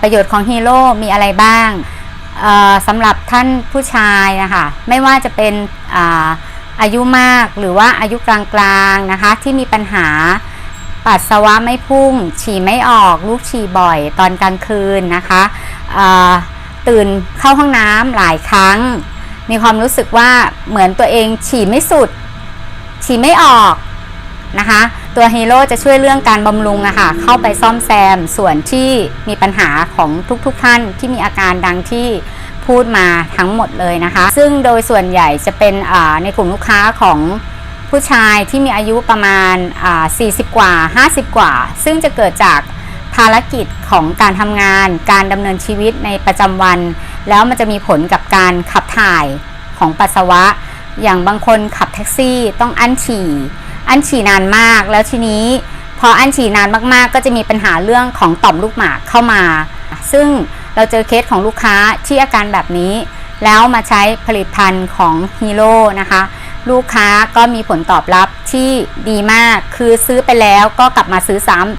ประโยชน์ของฮีโร่มีอะไรบ้างสำหรับท่านผู้ชายนะคะไม่ว่าจะเป็นอาอายุมากหรือว่าอายุกลางๆนะคะที่มีปัญหาปัสสาวะไม่พุ่ง ฉี่ไม่ออก ลูกฉี่บ่อยตอนกลางคืนนะคะตื่นเข้าห้องน้ำหลายครั้ง มีความรู้สึกว่าเหมือนตัวเองฉี่ไม่สุด ฉี่ไม่ออกนะคะ ตัวฮีโร่จะช่วยเรื่องการบำรุงอะค่ะเข้าไปซ่อมแซมส่วนที่มีปัญหาของทุกๆทท่านที่มีอาการดังที่พูดมาทั้งหมดเลยนะคะ ซึ่งโดยส่วนใหญ่จะเป็นในกลุ่มลูกค้าของผู้ชายที่มีอายุประมาณ 40 กว่า 50 กว่า ซึ่งจะเกิดจากภารกิจของการทำงาน การดำเนินชีวิตในประจำวัน แล้วมันจะมีผลกับการขับถ่ายของปัสสาวะ อย่างบางคนขับแท็กซี่ต้องอั้นฉี่ อั้นฉี่นานมาก แล้วทีนี้พออั้นฉี่นานมากๆ ก็จะมีปัญหาเรื่องของต่อมลูกหมากเข้ามา ซึ่งเราเจอเคสของลูกค้าที่อาการแบบนี้ แล้วมาใช้ผลิตภัณฑ์ของฮีโร่นะคะ ลูกค้าก็มีผลตอบรับที่ดีมาก คือซื้อไปแล้วก็กลับมาซื้อซ้